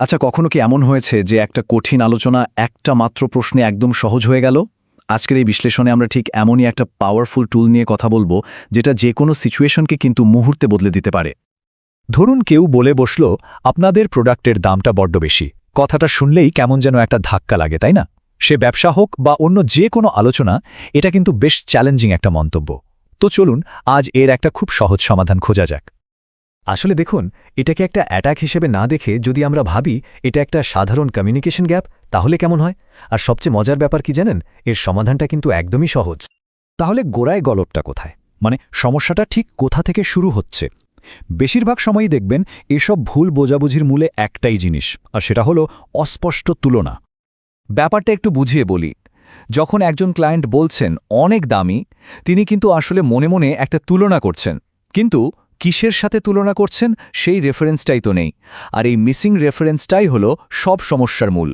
আচ্ছা কখনো কি এমন হয়েছে যে একটা কঠিন আলোচনা একটা মাত্র প্রশ্নে একদম সহজ হয়ে গেল? আজকের এই বিশ্লেষণে আমরা ঠিক এমনই একটা পাওয়ারফুল টুল নিয়ে কথা বলব, যেটা যে কোনো সিচুয়েশনকে কিন্তু মুহূর্তে বদলে দিতে পারে। ধরুন কেউ বলে বসল, আপনাদের প্রোডাক্টের দামটা বড্ড বেশি। কথাটা শুনলেই কেমন যেন একটা ধাক্কা লাগে, তাই না? সে ব্যবসা হোক বা অন্য যে কোনো আলোচনা, এটা কিন্তু বেশ চ্যালেঞ্জিং একটা মন্তব্য। তো চলুন, আজ এর একটা খুব সহজ সমাধান খোঁজা যাক। আসলে দেখুন, এটাকে একটা অ্যাটাক হিসেবে না দেখে যদি আমরা ভাবি এটা একটা সাধারণ কমিউনিকেশন গ্যাপ তাহলে কেমন হয়? আর সবচেয়ে মজার ব্যাপার কি জানেন? এর সমাধানটা কিন্তু একদমই সহজ। তাহলে গোড়ায় গলতটা কোথায়? মানে সমস্যাটা ঠিক কোথা থেকে শুরু হচ্ছে? বেশিরভাগ সময়ই দেখবেন এসব ভুল বোঝাবুঝির মূলে একটাই জিনিস, আর সেটা হলো অস্পষ্ট তুলনা। ব্যাপারটা একটু বুঝিয়ে বলি। যখন একজন ক্লায়েন্ট বলছেন, অনেক দামি তিনি কিন্তু আসলে মনে মনে একটা তুলনা করছেন। কিন্তু কিসের সাথে তুলনা করছেন সেই রেফারেন্সটাই তো নেই। আর এই মিসিং রেফারেন্সটাই হলো সব সমস্যার মূল।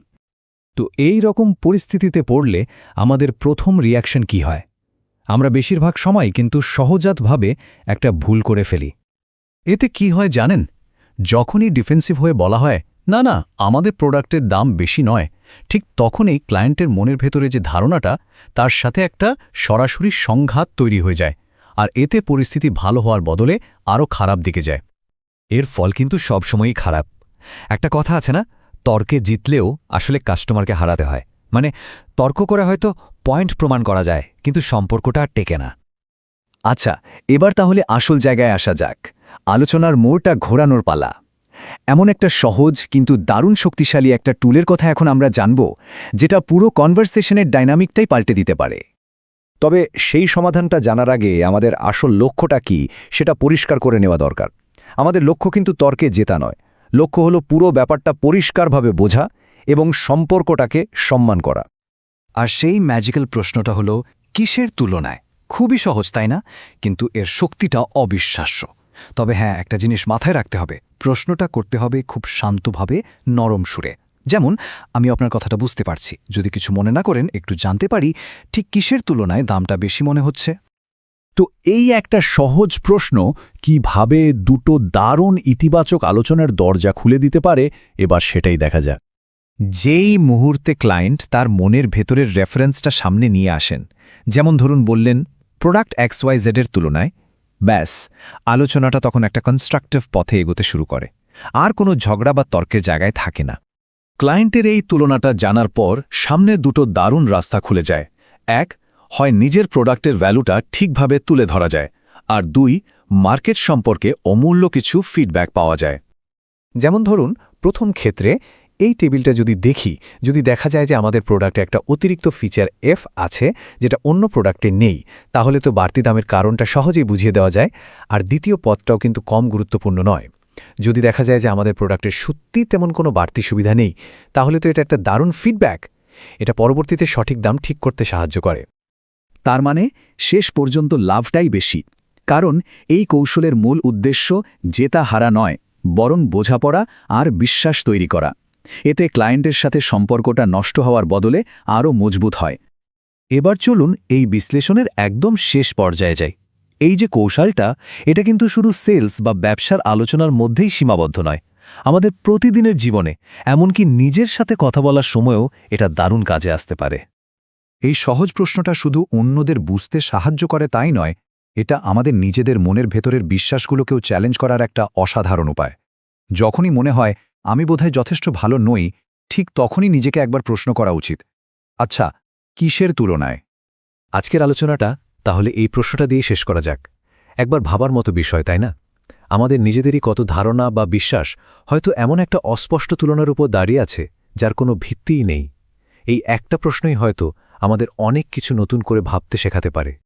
তো এই রকম পরিস্থিতিতে পড়লে আমাদের প্রথম রিয়াকশন কি হয়? আমরা বেশিরভাগ সময় কিন্তু সহজাতভাবে একটা ভুল করে ফেলি। এতে কি হয় জানেন? যখনই ডিফেন্সিভ হয়ে বলা হয়, না না, আমাদের প্রোডাক্টের দাম বেশি নয়, ঠিক তখনই ক্লায়েন্টের মনের ভেতরে যে ধারণাটা, তার সাথে একটা সরাসরি সংঘাত তৈরি হয়ে যায়। আর এতে পরিস্থিতি ভালো হওয়ার বদলে আরও খারাপ দিকে যায়। এর ফল কিন্তু সবসময়ই খারাপ। একটা কথা আছে না, তর্কে জিতলেও আসলে কাস্টমারকে হারাতে হয়। মানে তর্ক করে হয়তো পয়েন্ট প্রমাণ করা যায়, কিন্তু সম্পর্কটা আর টেকে না। আচ্ছা এবার তাহলে আসল জায়গায় আসা যাক। আলোচনার মোড়টা ঘোরানোর পালা। এমন একটা সহজ কিন্তু দারুণ শক্তিশালী একটা টুলের কথা এখন আমরা জানব, যেটা পুরো কনভারসেশনের ডাইনামিকটাই পাল্টে দিতে পারে। তবে সেই সমাধানটা জানার আগে আমাদের আসল লক্ষ্যটা কি সেটা পরিষ্কার করে নেওয়া দরকার। আমাদের লক্ষ্য কিন্তু তর্কে জেতা নয়। লক্ষ্য হলো পুরো ব্যাপারটা পরিষ্কারভাবে বোঝা এবং সম্পর্কটাকে সম্মান করা। আর সেই ম্যাজিক্যাল প্রশ্নটা হলো, কিসের তুলনায়? খুবই সহজ, তাই না? কিন্তু এর শক্তিটা অবিশ্বাস্য। তবে হ্যাঁ একটা জিনিস মাথায় রাখতে হবে। প্রশ্নটা করতে হবে খুব শান্তভাবে, নরম সুরে। যেমন, আমি আপনার কথাটা বুঝতে পারছি। যদি কিছু মনে না করেন, একটু জানতে পারি, ঠিক কিসের তুলনায় দামটা বেশি মনে হচ্ছে? তো এই একটা সহজ প্রশ্ন, কীভাবে দুটো দারুণ ইতিবাচক আলোচনার দরজা খুলে দিতে পারে, এবার সেটাই দেখা যাক। যেই মুহূর্তে ক্লায়েন্ট তার মনের ভেতরের রেফারেন্সটা সামনে নিয়ে আসেন, যেমন ধরুন বললেন, প্রোডাক্ট এক্স ওয়াই জেডের তুলনায়, ব্যাস, আলোচনাটা তখন একটা কনস্ট্রাকটিভ পথে এগোতে শুরু করে। আর কোনো ঝগড়া বা তর্কের জায়গায় থাকে না। ক্লায়েন্টের এই তুলনাটা জানার পর সামনে দুটো দারুণ রাস্তা খুলে যায়। এক, হয় নিজের প্রোডাক্টের ভ্যালুটা ঠিকভাবে তুলে ধরা যায়। আর দুই, মার্কেট সম্পর্কে অমূল্য কিছু ফিডব্যাক পাওয়া যায়। যেমন ধরুন, প্রথম ক্ষেত্রে এই টেবিলটা যদি দেখি, যদি দেখা যায় যে আমাদের প্রোডাক্টে একটা অতিরিক্ত ফিচার এফ আছে, যেটা অন্য প্রোডাক্টে নেই, তাহলে তো বাড়তি দামের কারণটা সহজেই বুঝিয়ে দেওয়া যায়। আর দ্বিতীয় পথটাও কিন্তু কম গুরুত্বপূর্ণ নয়। যদি দেখা যায় যে আমাদের প্রোডাক্টের সত্যি তেমন কোনো বাড়তি সুবিধা নেই, তাহলে তো এটা একটা দারুণ ফিডব্যাক এটা পরবর্তীতে সঠিক দাম ঠিক করতে সাহায্য করে। তার মানে শেষ পর্যন্ত লাভটাই বেশি। কারণ এই কৌশলের মূল উদ্দেশ্য জেতা হারা নয়, বরং বোঝাপড়া আর বিশ্বাস তৈরি করা। এতে ক্লায়েন্টের সাথে সম্পর্কটা নষ্ট হওয়ার বদলে আরও মজবুত হয়। এবার চলুন এই বিশ্লেষণের একদম শেষ পর্যায়ে যাই। এই যে কৌশলটা, এটা কিন্তু শুধু সেলস বা ব্যবসার আলোচনার মধ্যেই সীমাবদ্ধ নয়। আমাদের প্রতিদিনের জীবনে, এমনকি নিজের সাথে কথা বলার সময়ও এটা দারুণ কাজে আসতে পারে। এই সহজ প্রশ্নটা শুধু অন্যদের বুঝতে সাহায্য করে তাই নয়, এটা আমাদের নিজেদের মনের ভেতরের বিশ্বাসগুলোকেও চ্যালেঞ্জ করার একটা অসাধারণ উপায়। যখনই মনে হয়, আমি বোধহয় যথেষ্ট ভালো নই, ঠিক তখনই নিজেকে একবার প্রশ্ন করা উচিত। আচ্ছা কিসের তুলনায়? আজকের আলোচনাটা তাহলে এই প্রশ্নটা দিয়ে শেষ করা যাক। একবার ভাবার মতো বিষয়, তাই না? আমাদের নিজেদেরই কত ধারণা বা বিশ্বাস হয়তো এমন একটা অস্পষ্ট তুলনার উপর দাঁড়িয়ে আছে, যার কোনো ভিত্তিই নেই। এই একটা প্রশ্নই হয়তো আমাদের অনেক কিছু নতুন করে ভাবতে শেখাতে পারে।